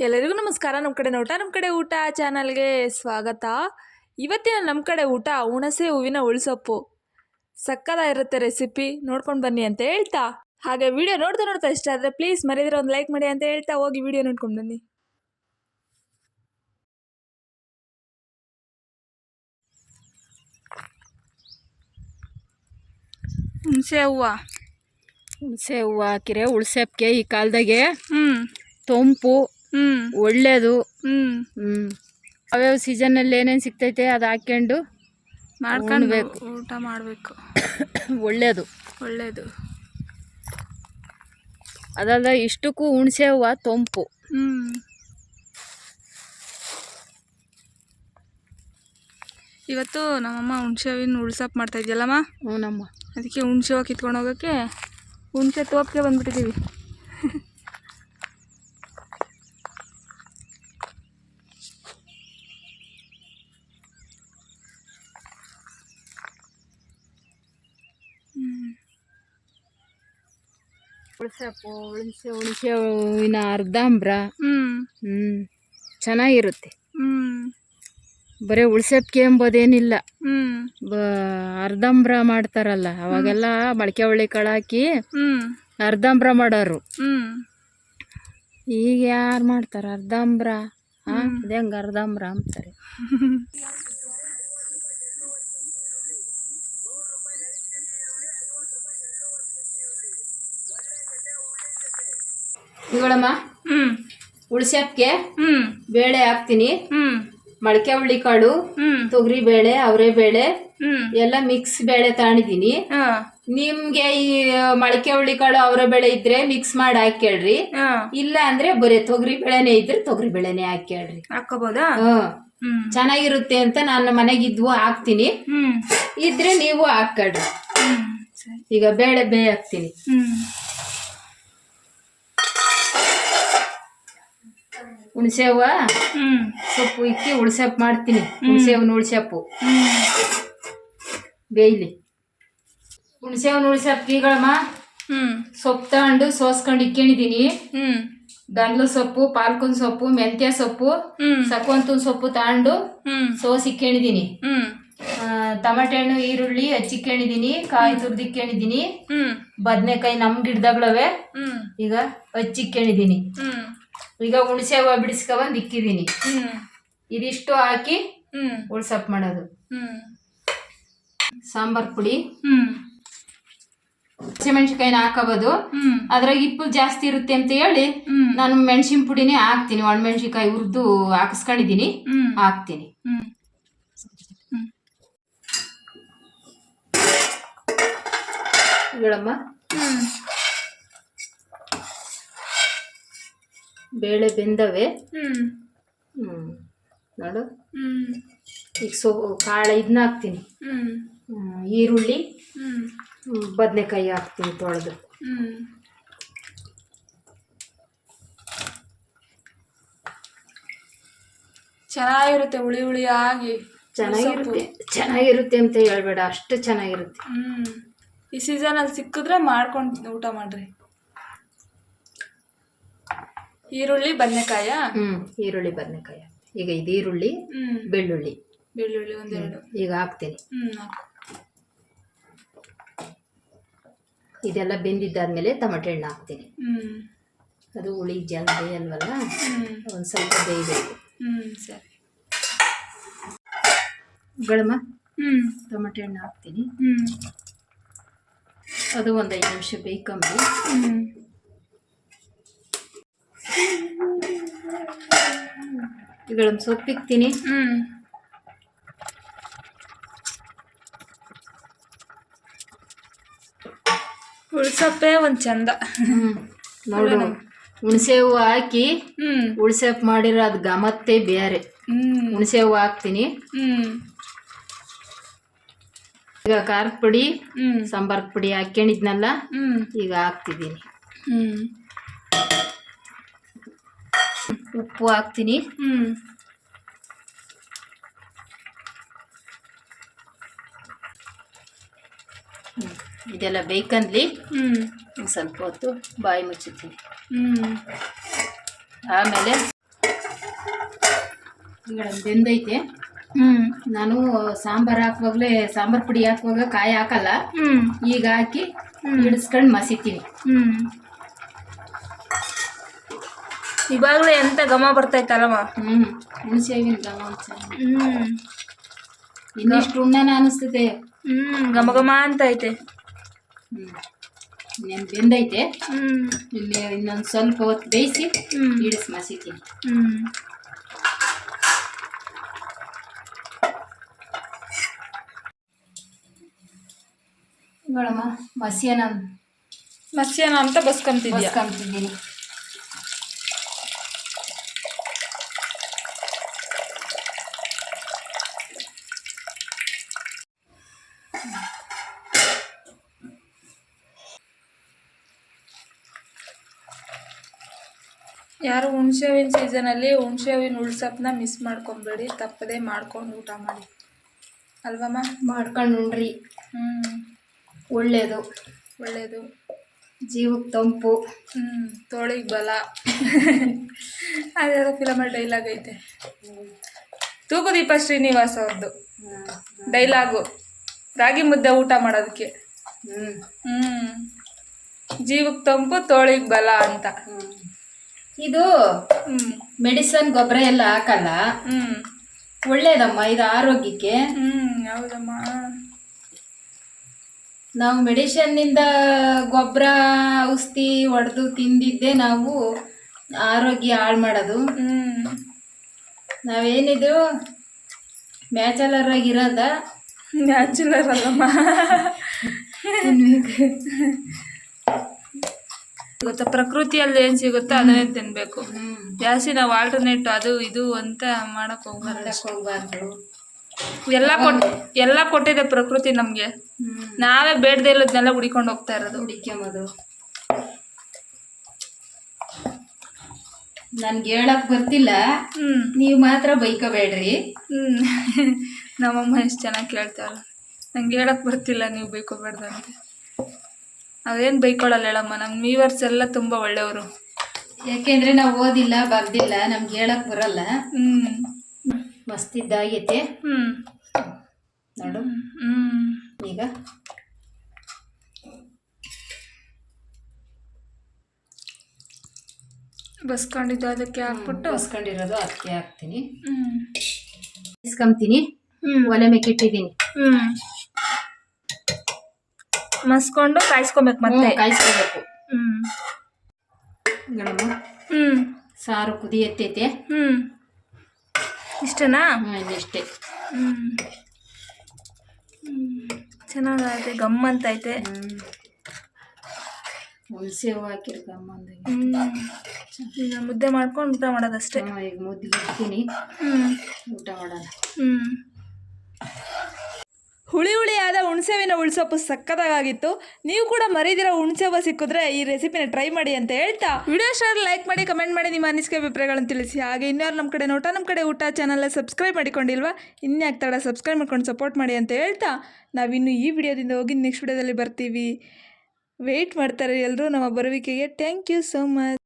ಎಲ್ಲರಿಗೂ ನಮಸ್ಕಾರ. ನಮ್ಮ ಕಡೆ ನೋಟ ನಮ್ಮ ಕಡೆ ಊಟ ಚಾನಲ್ಗೆ ಸ್ವಾಗತ. ಇವತ್ತಿನ ನಮ್ಮ ಕಡೆ ಊಟ ಹುಣಸೆ ಹೂವಿನ ಉಳಿಸೊಪ್ಪು ಸಕ್ಕದ ಇರುತ್ತೆ ರೆಸಿಪಿ ನೋಡ್ಕೊಂಡು ಬನ್ನಿ ಅಂತ ಹೇಳ್ತಾ. ಹಾಗೆ ವಿಡಿಯೋ ನೋಡ್ತಾ ನೋಡ್ತಾ ಇಷ್ಟ ಆದರೆ ಪ್ಲೀಸ್ ಮರಿದಿರೋ ಒಂದು ಲೈಕ್ ಮಾಡಿ ಅಂತ ಹೇಳ್ತಾ ಹೋಗಿ ವಿಡಿಯೋ ನೋಡ್ಕೊಂಡು ಬನ್ನಿ. ಹುಣಸೆ ಹೂವು. ಹುಣಸೆ ಹೂವು ಹಾಕಿರೆ ಉಳ್ಸೆಪ್ಗೆ ಈ ಕಾಲದಾಗೆ ಹ್ಞೂ ತಂಪು ಒಳ್ಳೇದು. ಹ್ಞೂ ಹ್ಞೂ ಯಾವ್ಯಾವ ಸೀಸನಲ್ಲಿ ಏನೇನು ಸಿಗ್ತೈತೆ ಅದು ಹಾಕ್ಕೊಂಡು ಮಾಡ್ಕೊಳ್ಬೇಕು ಊಟ ಮಾಡಬೇಕು. ಒಳ್ಳೇದು. ಒಳ್ಳೇದು. ಅದಲ್ಲ ಇಷ್ಟಕ್ಕೂ ಹುಣಸೆ ಹೂವು ತೊಂಪು. ಹ್ಞೂ ಇವತ್ತು ನಮ್ಮಮ್ಮ ಹುಣ್ಸೆ ಹೂವಿನ ಉಳ್ಸಪ್ ಮಾಡ್ತಾ ಇದೆಯಲ್ಲಮ್ಮ? ಹ್ಞೂನಮ್ಮ. ಅದಕ್ಕೆ ಹುಣಸೆ ಹೂವು ಕಿತ್ಕೊಂಡು ಹೋಗೋಕ್ಕೆ ಹುಣಸೆ ತೋಪಿಗೆ ಬಂದ್ಬಿಟ್ಟಿದ್ದೀವಿ ಉಳ್ಸಪ್ಪು ಹುಣಸೆ ಹುಣಸೆ ಹೂವಿನ ಅರ್ಧಾಂಬ್ರ ಹ್ಞೂ ಚೆನ್ನಾಗಿರುತ್ತೆ. ಬರೀ ಉಳ್ಸಪ್ಗೆ ಎಂಬುದೇನಿಲ್ಲ. ಬ ಅರ್ಧಂಬ್ರ ಮಾಡ್ತಾರಲ್ಲ ಅವಾಗೆಲ್ಲ ಮೊಳಕೆ ಹುಳಿ ಕಳಾಕಿ ಅರ್ಧಂಬ್ರ ಮಾಡೋರು. ಈಗ ಯಾರು ಮಾಡ್ತಾರೆ? ಅರ್ಧಂಬ್ರ ಹಾಂ? ಅದೇ ಹಂಗೆ ಅರ್ಧಂಬ್ರ ಅಂತಾರೆ. ಇಗಳಮ್ಮ ಹ್ಮ್. ಉಳ್ಸಪ್ಗೆ ಹ್ಮ್. ಬೇಳೆ ಹಾಕ್ತೀನಿ. ಹ್ಮ್. ಮಡಕೆ ಹುಳಿ ಕಾಳು ಹ್ಮ್. ತೊಗರಿ ಬೇಳೆ ಅವರೆ ಬೇಳೆ ಹ್ಮ್. ಎಲ್ಲ ಮಿಕ್ಸ್ ಬೇಳೆ ತಗೊಂಡಿದ್ದೀನಿ. ಹಾಂ. ನಿಮ್ಗೆ ಈ ಮೊಳಕೆ ಹುಳಿ ಕಾಳು ಬೆಳೆ ಬೇಳೆ ಇದ್ರೆ ಮಿಕ್ಸ್ ಮಾಡಿ ಹಾಕ್ಯಾಳ್ರಿ ಹಾಂ. ಇಲ್ಲ ಅಂದ್ರೆ ಬರೀ ತೊಗರಿ ಬೇಳೆನೆ ಇದ್ರೆ ತೊಗರಿ ಬೇಳೆನೆ ಹಾಕ್ಯಾಳ್ರಿ ಹಾಕೋಬೋದಾ ಹ್ಮ್. ಚೆನ್ನಾಗಿರುತ್ತೆ ಅಂತ ನಾನು ಮನೆಗಿದ್ವು ಹಾಕ್ತೀನಿ. ಇದ್ರೆ ನೀವು ಹಾಕ್ಕೊಳ್ರಿ. ಸರಿ. ಈಗ ಬೇಳೆ ಬೇ ಹಾಕ್ತೀನಿ. ಹುಣಸೆ ಹೂವು ಸೊಪ್ಪು ಇಕ್ಕಿ ಉಳ್ಸಪ್ ಮಾಡ್ತೀನಿ. ಹುಣಸೆ ಹೂವಿನ ಉಳ್ಸಪ್ಪು ಬೇಯ್ಲಿ. ಹುಣಸೆ ಹೂವಿನ ಉಳ್ಸಪ್ ಈಗಳಮ್ಮ ಹ್ಞೂ ಸೊಪ್ಪು ತಗೊಂಡು ಸೋಸ್ಕೊಂಡು ಇಕ್ಕೊಂಡಿದ್ದೀನಿ ಹ್ಞೂ ಗಂಗ್ಲ ಸೊಪ್ಪು ಪಾಲ್ಕನ್ ಸೊಪ್ಪು ಮೆಂತ್ಯ ಸೊಪ್ಪು ಹ್ಮ್. ಸೊಪ್ಪು ತಗೊಂಡು ಹ್ಮ್. ಸೋಸ್ ಇಕ್ಕೊಂಡಿದ್ದೀನಿ ಹ್ಞೂ ಟಮಾಟೆ ಹಣ್ಣು ಈರುಳ್ಳಿ ಹಚ್ಚಿಕ್ಕೊಂಡಿದ್ದೀನಿ ಕಾಯಿ ತುರ್ದಿಕ್ಕೊಂಡಿದ್ದೀನಿ ಹ್ಮ್. ಬದನೆಕಾಯಿ ನಮ್ ಗಿಡದಾಗ್ಲವೆ ಹ್ಮ್. ಈಗ ಹಚ್ಚಿಕ್ಕೊಂಡಿದ್ದೀನಿ ಹ್ಞೂ ಈಗ ಹುಣಸೆ ಹೂವ ಬಿಡಿಸ್ಕೊಬಂದು ಇಕ್ಕಿದೀನಿ. ಇದಿಷ್ಟು ಹಾಕಿ ಉಳ್ಸಪ್ ಮಾಡೋದು. ಸಾಂಬಾರ್ ಪುಡಿ. ಹಾಕೋಬೋದು. ಹ್ಞೂ ಅದ್ರಾಗ ಇಪ್ಪು ಜಾಸ್ತಿ ಇರುತ್ತೆ ಅಂತ ಹೇಳಿ ನಾನು ಮೆಣಸಿನ ಪುಡಿನೇ ಹಾಕ್ತೀನಿ. ಒಣಮೆಣ್ಸಿನ್ಕಾಯಿ ಹುರಿದು ಹಾಕಿಸ್ಕೊಂಡಿದ್ದೀನಿ ಹ್ಞೂ ಹಾಕ್ತೀನಿ. ಹ್ಞೂ ಇಗಳಮ್ಮ ಹ್ಞೂ ಬೇಳೆ ಬೆಂದವೆ. ಹ್ಞೂ ಹ್ಮ್. ನೋಡು. ಈಗ ಸೊ ಕಾಳು ಇದನ್ನ ಹಾಕ್ತೀನಿ. ಈರುಳ್ಳಿ. ಬದನೆಕಾಯಿ ಹಾಕ್ತೀನಿ ತೊಳೆದು. ಚೆನ್ನಾಗಿರುತ್ತೆ ಹುಳಿ ಹುಳಿ ಆಗಿ ಚೆನ್ನಾಗಿರುತ್ತೆ ಚೆನ್ನಾಗಿರುತ್ತೆ ಅಂತ ಹೇಳ್ಬೇಡ. ಅಷ್ಟು ಚೆನ್ನಾಗಿರುತ್ತೆ. ಹ್ಞೂ ಈ ಸೀಸನಲ್ಲಿ ಸಿಕ್ಕಿದ್ರೆ ಮಾಡ್ಕೊಂಡು ಊಟ ಮಾಡ್ರಿ. ಈರುಳ್ಳಿ ಬದನೆಕಾಯ? ಹ್ಮ್ ಈರುಳ್ಳಿ ಬದನೆಕಾಯಿ. ಈಗ ಇದು ಈರುಳ್ಳಿ ಬೆಳ್ಳುಳ್ಳಿ. ಬೆಳ್ಳುಳ್ಳಿ ಒಂದೆರಡು. ಈಗ ಹಾಕ್ತೀನಿ. ಹಾಕು. ಇದೆಲ್ಲ ಬೆಂದಿದ್ದಾದ್ಮೇಲೆ ಟಮಟೆ ಹಣ್ಣು ಹಾಕ್ತೀನಿ. ಹ್ಞೂ ಅದು ಹುಳಿ ಜಲ್ದಿ ಅಲ್ವಲ್ಲ? ಒಂದು ಸ್ವಲ್ಪ ಬೇಯಬೇಕು ಹ್ಮ್ ಸರಿ. ಗಳಮ್ಮ? ಹ್ಮ್. ಟೊಮೆಟೊ ಹಣ್ಣು ಹಾಕ್ತೀನಿ. ಹ್ಮ್. ಅದು ಒಂದು ಐದು ನಿಮಿಷ ಬೇಯ್ಕೊಂಬಿ ಹ್ಞೂ ಗಳಮ್ಮ ಸೊಪ್ಪಿಕ್ತೀನಿ ಹ್ಞೂ ಉಳ್ಸಪ್ಪೇ ಒಂದು ಚಂದ. ನೋಡು ಹುಣಸೆ ಹೂವು ಹಾಕಿ ಹ್ಞೂ ಹಪ್ಪು ಮಾಡಿರೋ ಅದು ಗಮತ್ತೆ ಬೇರೆ. ಹ್ಞೂ ಹುಣಸೆ ಹೂವು ಹಾಕ್ತೀನಿ. ಹ್ಞೂ ಈಗ ಖಾರದ ಪುಡಿ ಹ್ಞೂ ಸಾಂಬಾರ್ ಪುಡಿ ಹಾಕ್ಕೊಂಡಿದ್ನಲ್ಲ ಹ್ಞೂ ಈಗ ಹಾಕ್ತಿದ್ದೀನಿ. ಹ್ಞೂ ಉಪ್ಪು ಹಾಕ್ತೀನಿ. ಹ್ಞೂ ಇದೆಲ್ಲ ಬೇಕಂದ್ಲಿ ಹ್ಞೂ ಸ್ವಲ್ಪ ಹೊತ್ತು ಬಾಯಿ ಮುಚ್ಚುತ್ತೀನಿ. ಹ್ಞೂ ಆಮೇಲೆ ಈಗ ಬೆಂದೈತೆ. ಹ್ಞೂ ನಾನು ಸಾಂಬಾರ್ ಹಾಕುವಾಗಲೇ ಸಾಂಬಾರ್ ಪುಡಿ ಹಾಕುವಾಗ ಕಾಯಿ ಹಾಕಲ್ಲ. ಹ್ಞೂ ಈಗ ಹಾಕಿ ಹಿಡಿಸ್ಕೊಂಡು ಮಸಿತೀನಿ. ಹ್ಞೂ ಇವಾಗಲೇ ಎಂತ ಘಮ ಬರ್ತೈತಲ್ವ ಹ್ಞೂ ಹುಣಸೆ ಹೂವಿನ ಘಮ ಹ್ಮ್. ಇನ್ನಿಷ್ಟು ಉಣ್ಣನ ಅನಿಸ್ತದೆ. ಹ್ಮ್ ಘಮ ಘಮ ಅಂತ ಐತೆ ಹ್ಞೂ ಇನ್ನೇನು ಬೆಂದೈತೆ. ಹ್ಮ್. ಇಲ್ಲಿ ಇನ್ನೊಂದು ಸ್ವಲ್ಪ ಹೊತ್ತು ಬೇಯಿಸಿ ಹ್ಞೂ ಇಡಿಸ್ ಮಸಿತೀನಿ. ಹ್ಞೂ ನೋಡಮ್ಮ ಮಸಿಯನ ಮಸಿಯಾನ ಅಂತ ಬಸ್ಕೊಂತಿದ್ಯಾ? ಬಸ್ಕೊಂತಿದ್ದೀನಿ. ಯಾರು ಹುಣಸೆ ಹೂವಿನ ಸೀಸನಲ್ಲಿ ಹುಣಸೆ ಹೂವಿನ ಉಳ್ಸಪ್ಪನ್ನ ಮಿಸ್ ಮಾಡ್ಕೊಬೇಡಿ ತಪ್ಪದೆ ಮಾಡ್ಕೊಂಡು ಊಟ ಮಾಡಿ. ಅಲ್ವಮ್ಮ? ಮಾಡ್ಕೊಂಡು ಉಣ್ರಿ. ಹ್ಞೂ ಒಳ್ಳೇದು. ಒಳ್ಳೆಯದು ಜೀವಕ್ಕೆ ತಂಪು. ಹ್ಞೂ ತೋಳಿಗೆ ಬಲ. ಅದೆಲ್ಲ ಫಿಲಮಲ್ಲಿ ಡೈಲಾಗ್ ಐತೆ. ತೂಗುದೀಪ ಶ್ರೀನಿವಾಸ ಅವ್ರದ್ದು ಡೈಲಾಗು ರಾಗಿ ಮುದ್ದೆ ಊಟ ಮಾಡೋದಕ್ಕೆ. ಹ್ಞೂ ಹ್ಞೂ ಜೀವಕ್ಕೆ ತಂಪು ತೋಳಿಗೆ ಬಲ ಅಂತ. ಇದು ಮೆಡಿಸನ್ ಗೊಬ್ಬರ ಎಲ್ಲ ಹಾಕಲ್ಲ? ಹ್ಞೂ ಒಳ್ಳೇದಮ್ಮ ಇದು ಆರೋಗ್ಯಕ್ಕೆ? ಹ್ಮ್ ಹೌದಮ್ಮ. ನಾವು ಮೆಡಿಷನ್ನಿಂದ ಗೊಬ್ಬರ ಔಷಧಿ ಹೊಡೆದು ತಿಂದಿದ್ದೆ ನಾವು ಆರೋಗ್ಯ ಹಾಳು ಮಾಡೋದು. ಹ್ಞೂ ನಾವೇನಿದು? ಮ್ಯಾಚಲರ್ ಆಗಿರೋದ ಮ್ಯಾಚುಲರ್ ಅಲ್ಲಮ್ಮ. ಗೊತ್ತಾ? ಪ್ರಕೃತಿಯಲ್ಲಿ ಏನ್ ಸಿಗುತ್ತೋ ಅದನ್ನೇ ತಿನ್ಬೇಕು. ಜಾಸ್ತಿ ನಾವು ಆಲ್ಟರ್ನೇಟ್ ಅದು ಇದು ಅಂತ ಮಾಡಕ್ ಹೋಗ್ಬಾರ್ದು ಎಲ್ಲಾ ಎಲ್ಲ ಕೊಟ್ ಎಲ್ಲ ಕೊಟ್ಟಿದೆ ಪ್ರಕೃತಿ ನಮ್ಗೆ. ನಾವೇ ಬೇಡದೆ ಇಲ್ಲದನ್ನೆಲ್ಲ ಹುಡಿಕೊಂಡು ಹೋಗ್ತಾ ಇರೋದು. ಹುಡಿಕೊಂಬೋದು ನನ್ಗೆ ಹೇಳಕ್ ಬರ್ತಿಲ್ಲ. ಹ್ಮ್. ನೀವು ಮಾತ್ರ ಬೈಕೋಬೇಡ್ರಿ. ಹ್ಮ್. ನಮ್ಮಮ್ಮ ಎಷ್ಟು ಚೆನ್ನಾಗಿ ಕೇಳ್ತಾರ ನಂಗೆ ಹೇಳಕ್ ಬರ್ತಿಲ್ಲ ನೀವು ಬೈಕೋಬೇಡ್ದಂತೆ ಅದೇನು ಬೈಕೊಳ್ಳಲ್ಲ ಹೇಳಮ್ಮ ನಮ್ಮ ವೀವರ್ಸ್ ಎಲ್ಲ ತುಂಬ ಒಳ್ಳೆಯವರು. ಯಾಕೆಂದ್ರೆ ನಾವು ಓದಿಲ್ಲ ಬರ್ದಿಲ್ಲ ನಮ್ಗೆ ಹೇಳಕ್ ಬರಲ್ಲ. ಹ್ಮ್. ಮಸ್ತಿದ್ದಾಗೈತೆ ಹ್ಮ್. ನೋಡು. ಹ್ಮ್. ಈಗ. ಬಸ್ಕೊಂಡಿದ್ದು ಅದಕ್ಕೆ ಹಾಕ್ಬಿಟ್ಟು. ಬಸ್ಕೊಂಡಿರೋದು ಅದಕ್ಕೆ ಹಾಕ್ತೀನಿ. ಹ್ಮ್. ಇಸ್ಕೊಂತೀನಿ ಹ್ಮ್. ಒಲೆ ಮೇಕಿಟ್ಟಿದ್ದೀನಿ ಹ್ಮ್. ಮಸ್ಕೊಂಡು ಕಾಯಿಸ್ಕೊಬೇಕು ಮತ್ತೆ. ಕಾಯಿಸ್ಕೋಬೇಕು. ಹ್ಮ್. ಹ್ಮ್. ಸಾರು ಕುದಿಯತ್ತೈತೆ. ಹ್ಮ್. ಇಷ್ಟನಾ? ಹ್ಮ್, ಹ್ಞೂ ಹ್ಮ್. ಚೆನ್ನಾಗೈತೆ ಗಮ್ ಅಂತ ಐತೆ ಹುಣಸೆ ಹೂವು ಹಾಕಿರ್ ಈಗ ಮುದ್ದೆ ಮಾಡ್ಕೊಂಡು ಊಟ ಮಾಡೋದಷ್ಟೇ. ಈಗ ಮುದ್ದೆ ಇಡ್ತೀನಿ. ಹ್ಮ್. ಊಟ ಮಾಡೋಣ. ಹ್ಮ್. ಹುಳಿ ಹುಳಿಯಾದ ಹುಣಸೆವಿನ ಉಳ್ಸೊಪ್ಪು ಸಕ್ಕತ್ತಾಗಿತ್ತು ನೀವು ಕೂಡ ಮರಿದಿರೋ ಹುಣಸೆವ ಸಿಕ್ಕಿದ್ರೆ ಈ ರೆಸಿಪಿನ ಟ್ರೈ ಮಾಡಿ ಅಂತ ಹೇಳ್ತಾ. ವಿಡಿಯೋ ಶೇರ್ ಲೈಕ್ ಮಾಡಿ, ಕಮೆಂಟ್ ಮಾಡಿ, ನಿಮ್ಮ ಅನಿಸಿಕೆ ಅಭಿಪ್ರಾಯಗಳನ್ನು ತಿಳಿಸಿ. ಹಾಗೆ ಇನ್ಯಾರು ನಮ್ಮ ಕಡೆ ನೋಟ, ನಮ್ಮ ಕಡೆ ಊಟ ಚಾನಲ್ ಸಬ್ಸ್ಕ್ರೈಬ್ ಮಾಡಿಕೊಂಡಿಲ್ವಾ, ಇನ್ಯಾಕೆ ತಡ ಸಬ್ಸ್ಕ್ರೈಬ್ ಮಾಡ್ಕೊಂಡು ಸಪೋರ್ಟ್ ಮಾಡಿ ಅಂತ ಹೇಳ್ತಾ. ನಾವಿನ್ನು ಈ ವಿಡಿಯೋದಿಂದ ಹೋಗಿ ನೆಕ್ಸ್ಟ್ ವಿಡಿಯೋದಲ್ಲಿ ಬರ್ತೀವಿ. ವೆಯ್ಟ್ ಮಾಡ್ತಾರೆ ಎಲ್ಲರೂ ನಮ್ಮ ಬರುವಿಕೆಗೆ. Thank you so much